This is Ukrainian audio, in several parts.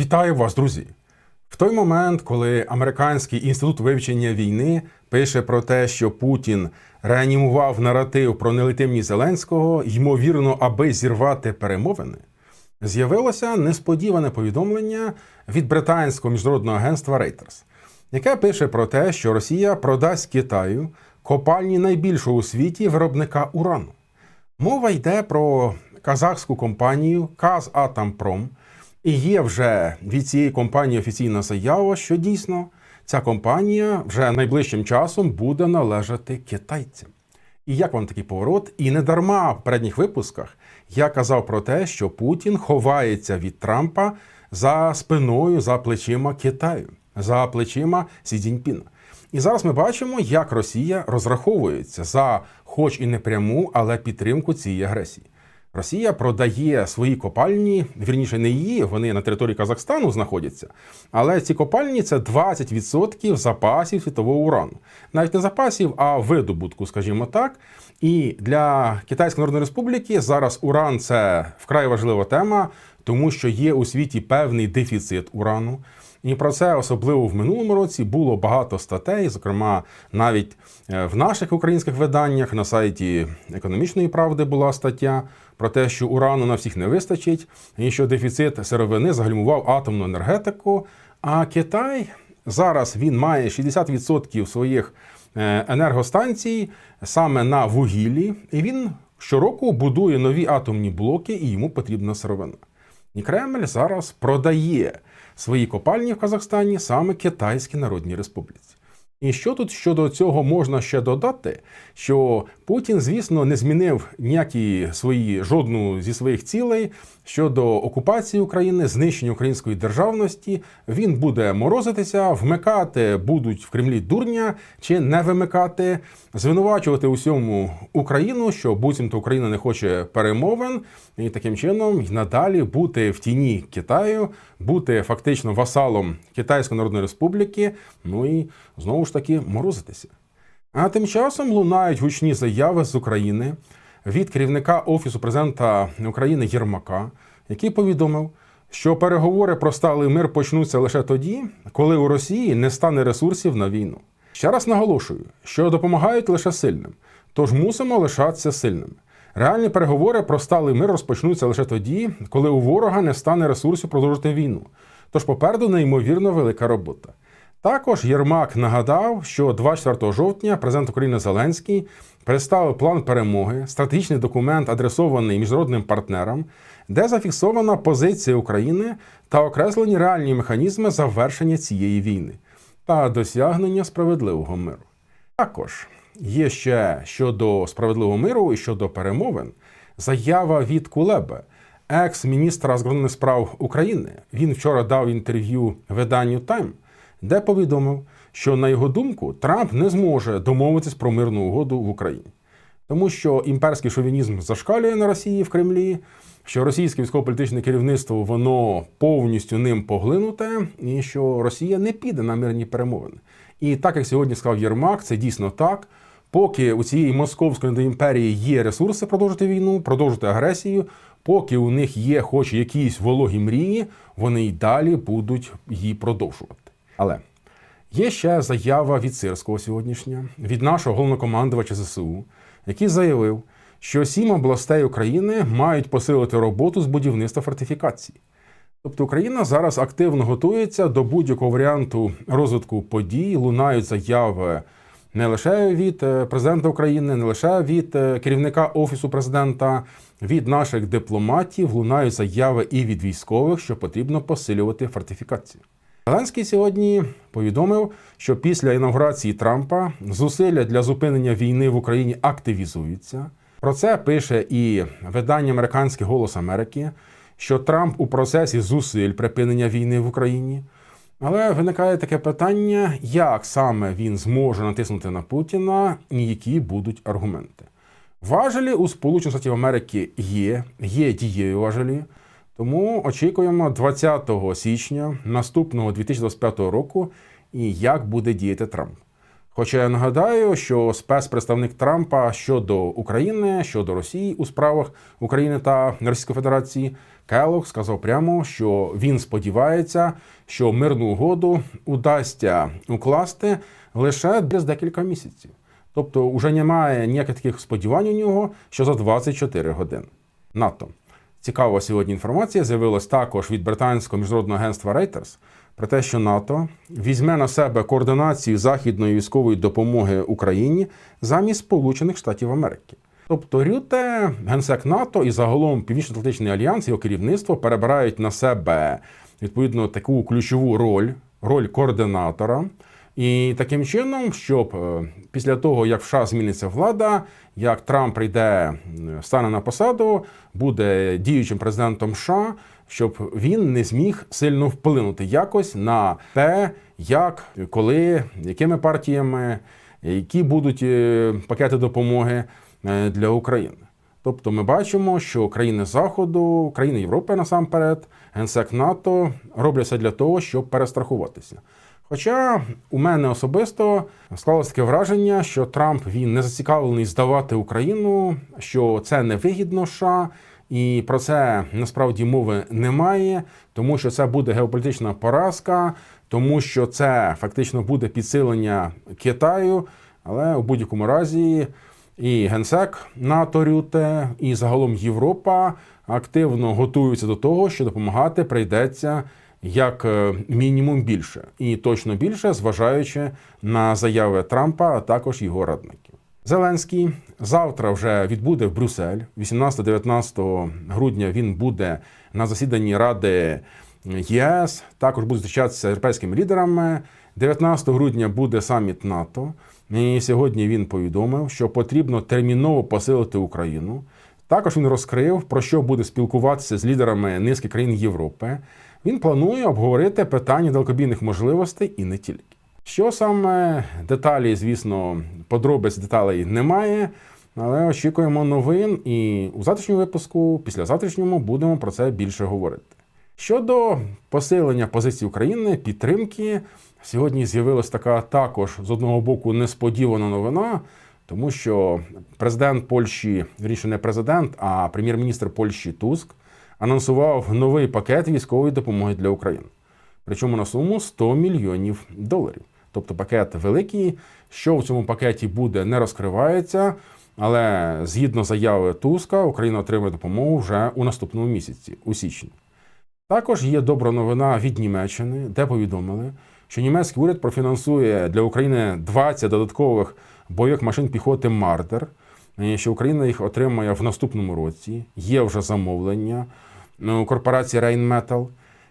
Вітаю вас, друзі! В той момент, коли Американський інститут вивчення війни пише про те, що Путін реанімував наратив про нелегітимність Зеленського, ймовірно, аби зірвати перемовини, з'явилося несподіване повідомлення від британського міжнародного агентства Reuters, яке пише про те, що Росія продасть Китаю копальні найбільшого у світі виробника урану. Мова йде про казахську компанію «Казатомпром», і є вже від цієї компанії офіційна заява, що дійсно ця компанія вже найближчим часом буде належати китайцям. І як вам такий поворот? І не дарма в передніх випусках я казав про те, що Путін ховається від Трампа за спиною, за плечима Китаю, за плечима Сі Цзіньпіна. І зараз ми бачимо, як Росія розраховується за, хоч і не пряму, але підтримку цієї агресії. Росія продає свої копальні, вірніше не її, вони на території Казахстану знаходяться. Але ці копальні це 20% запасів світового урану. Навіть не запасів, а видобутку, скажімо так. І для Китайської Народної Республіки зараз уран це вкрай важлива тема, тому що є у світі певний дефіцит урану. І про це особливо в минулому році було багато статей, зокрема, навіть е, в наших українських виданнях на сайті економічної правди була стаття про те, що урану на всіх не вистачить, і що дефіцит сировини загальмував атомну енергетику. А Китай зараз він має 60% своїх е, енергостанцій саме на вугіллі, і він щороку будує нові атомні блоки, і йому потрібна сировина. І Кремль зараз продає свої копальні в Казахстані саме Китайській Народній Республіці. І що тут щодо цього можна ще додати? Що Путін, звісно, не змінив ніякі свої жодну зі своїх цілей щодо окупації України, знищення української державності. Він буде морозитися, вмикати будуть в Кремлі дурня чи не вимикати, звинувачувати усьому Україну, що буцімто Україна не хоче перемовин, і таким чином й надалі бути в тіні Китаю, бути фактично васалом Китайської Народної Республіки. Ну і знову ж таки морозитися. А тим часом лунають гучні заяви з України від керівника Офісу президента України Єрмака, який повідомив, що переговори про сталий мир почнуться лише тоді, коли у Росії не стане ресурсів на війну. Ще раз наголошую, що допомагають лише сильним, тож мусимо лишатися сильними. Реальні переговори про сталий мир розпочнуться лише тоді, коли у ворога не стане ресурсів продовжити війну. Тож попереду неймовірно велика робота. Також Єрмак нагадав, що 24 жовтня президент України Зеленський представив план перемоги, стратегічний документ, адресований міжнародним партнерам, де зафіксована позиція України та окреслені реальні механізми завершення цієї війни та досягнення справедливого миру. Також є ще щодо справедливого миру і щодо перемовин заява від Кулеби, екс-міністра закордонних справ України. Він вчора дав інтерв'ю виданню Тайм де повідомив, що на його думку Трамп не зможе домовитись про мирну угоду в Україні, тому що імперський шовінізм зашкалює на Росії в Кремлі, що російське військово-політичне керівництво воно повністю ним поглинуте, і що Росія не піде на мирні перемовини. І так як сьогодні сказав Єрмак, це дійсно так. Поки у цієї московської імперії є ресурси продовжити війну, продовжити агресію, поки у них є хоч якісь вологі мрії, вони й далі будуть її продовжувати. Але є ще заява від Сирського сьогоднішня, від нашого головнокомандувача ЗСУ, який заявив, що сім областей України мають посилити роботу з будівництва фортифікацій. Тобто Україна зараз активно готується до будь-якого варіанту розвитку подій, лунають заяви не лише від е, президента України, не лише від е, керівника офісу президента, від наших дипломатів лунають заяви і від військових, що потрібно посилювати фортифікації. Зеленський сьогодні повідомив, що після інаугурації Трампа зусилля для зупинення війни в Україні активізуються. Про це пише і видання Американський голос Америки, що Трамп у процесі зусиль припинення війни в Україні. Але виникає таке питання, як саме він зможе натиснути на Путіна і які будуть аргументи. Важелі у Сполучених Штатів Америки є, є дієві важелі. Тому очікуємо 20 січня наступного 2025 року і як буде діяти Трамп. Хоча я нагадаю, що спецпредставник Трампа щодо України, щодо Росії у справах України та Російської Федерації Келлог сказав прямо, що він сподівається, що мирну угоду удасться укласти лише десь декілька місяців. Тобто, вже немає ніяких таких сподівань у нього, що за 24 години. НАТО. Цікава сьогодні інформація з'явилась також від британського міжнародного агентства Reuters про те, що НАТО візьме на себе координацію західної військової допомоги Україні замість Сполучених Штатів Америки. Тобто Рюте, генсек НАТО і загалом Північно-Атлантичний альянс його керівництво перебирають на себе відповідно таку ключову роль, роль координатора. І таким чином, щоб е, після того, як в США зміниться влада, як Трамп прийде, е, стане на посаду, буде діючим президентом США, щоб він не зміг сильно вплинути якось на те, як, коли, якими партіями, які будуть е, пакети допомоги для України. Тобто ми бачимо, що країни Заходу, країни Європи насамперед, генсек НАТО роблять все для того, щоб перестрахуватися. Хоча у мене особисто склалося таке враження, що Трамп він не зацікавлений здавати Україну, що це невигідно США, і про це насправді мови немає, тому що це буде геополітична поразка, тому що це фактично буде підсилення Китаю, але у будь-якому разі і генсек НАТО Рюте, і загалом Європа активно готуються до того, що допомагати прийдеться як е, мінімум більше, і точно більше, зважаючи на заяви Трампа, а також його радників. Зеленський завтра вже відбуде в Брюссель. 18-19 грудня він буде на засіданні Ради ЄС. Також буде зустрічатися з європейськими лідерами. 19 грудня буде саміт НАТО. І сьогодні він повідомив, що потрібно терміново посилити Україну. Також він розкрив, про що буде спілкуватися з лідерами низки країн Європи. Він планує обговорити питання далекобійних можливостей і не тільки. Що саме деталі, звісно, подробиць деталей немає, але очікуємо новин, і у завтрашньому випуску, після завтрашньому, будемо про це більше говорити. Щодо посилення позиції України, підтримки, сьогодні з'явилася така також з одного боку несподівана новина, тому що президент Польщі, вірніше не президент, а прем'єр-міністр Польщі Туск анонсував новий пакет військової допомоги для України. Причому на суму 100 мільйонів доларів. Тобто пакет великий. Що в цьому пакеті буде, не розкривається. Але згідно заяви Туска, Україна отримає допомогу вже у наступному місяці, у січні. Також є добра новина від Німеччини, де повідомили, що німецький уряд профінансує для України 20 додаткових бойових машин піхоти Мардер, що Україна їх отримає в наступному році. Є вже замовлення корпорації Rheinmetall.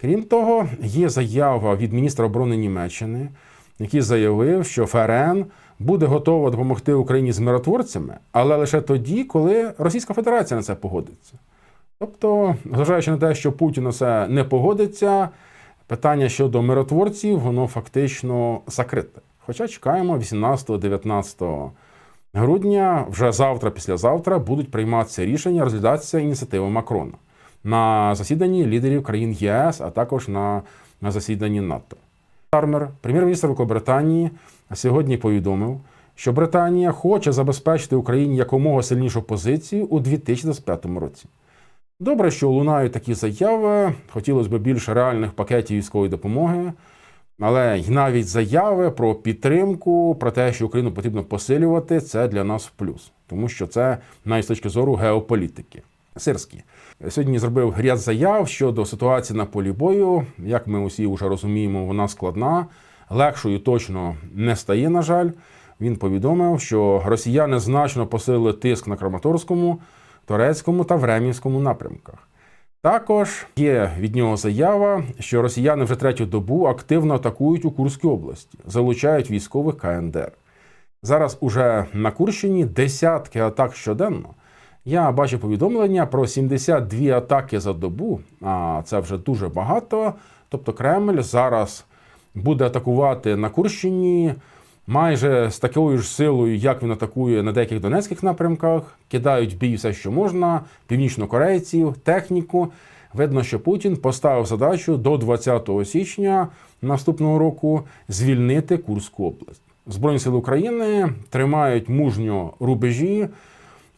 Крім того, є заява від міністра оборони Німеччини, який заявив, що ФРН буде готова допомогти Україні з миротворцями, але лише тоді, коли Російська Федерація на це погодиться. Тобто, зважаючи на те, що Путін на це не погодиться, питання щодо миротворців, воно фактично закрите. Хоча чекаємо 18-19 грудня, вже завтра, післязавтра, будуть прийматися рішення, розглядатися ініціативи Макрона на засіданні лідерів країн ЄС, а також на, на засіданні НАТО. Тармер, прем'єр-міністр Великобританії, сьогодні повідомив, що Британія хоче забезпечити Україні якомога сильнішу позицію у 2025 році. Добре, що лунають такі заяви. Хотілося б більше реальних пакетів військової допомоги, але й навіть заяви про підтримку, про те, що Україну потрібно посилювати, це для нас плюс, тому що це навіть з точки зору геополітики. Сирський сьогодні зробив ряд заяв щодо ситуації на полі бою. Як ми усі вже розуміємо, вона складна, легшою точно не стає. На жаль, він повідомив, що росіяни значно посилили тиск на Краматорському, Торецькому та Времінському напрямках. Також є від нього заява, що росіяни вже третю добу активно атакують у Курській області, залучають військових КНДР. Зараз уже на Курщині десятки атак щоденно. Я бачу повідомлення про 72 атаки за добу, а це вже дуже багато. Тобто Кремль зараз буде атакувати на Курщині майже з такою ж силою, як він атакує на деяких донецьких напрямках, кидають бій все, що можна, північнокорейців, техніку. Видно, що Путін поставив задачу до 20 січня наступного року звільнити Курську область. Збройні сили України тримають мужньо рубежі,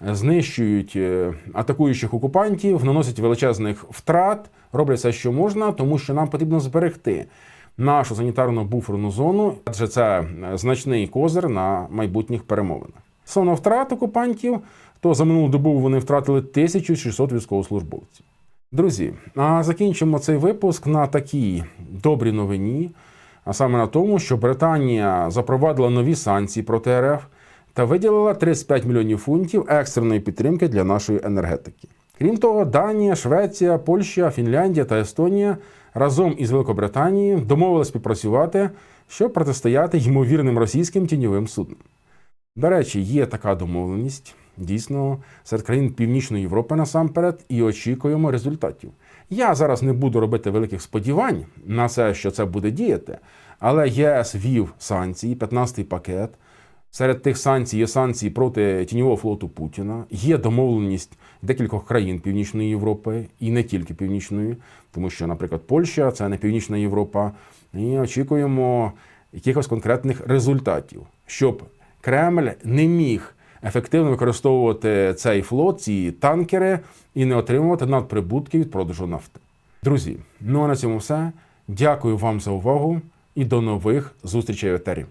знищують е, атакуючих окупантів, наносять величезних втрат, роблять все, що можна, тому що нам потрібно зберегти нашу санітарну буферну зону, адже це е, значний козир на майбутніх перемовинах. Стосовно втрат окупантів, то за минулу добу вони втратили 1600 військовослужбовців. Друзі, а закінчимо цей випуск на такій добрій новині, а саме на тому, що Британія запровадила нові санкції проти РФ та виділила 35 мільйонів фунтів екстреної підтримки для нашої енергетики. Крім того, Данія, Швеція, Польща, Фінляндія та Естонія разом із Великобританією домовились співпрацювати, щоб протистояти ймовірним російським тіньовим суднам. До речі, є така домовленість дійсно серед країн Північної Європи насамперед, і очікуємо результатів. Я зараз не буду робити великих сподівань на це, що це буде діяти, але ЄС вів санкції, 15-й пакет. Серед тих санкцій є санкції проти тіньового флоту Путіна. Є домовленість декількох країн Північної Європи і не тільки Північної, тому що, наприклад, Польща це не Північна Європа. І очікуємо якихось конкретних результатів, щоб Кремль не міг ефективно використовувати цей флот, ці танкери і не отримувати надприбутки від продажу нафти. Друзі, ну а на цьому все. Дякую вам за увагу і до нових зустрічей в етері.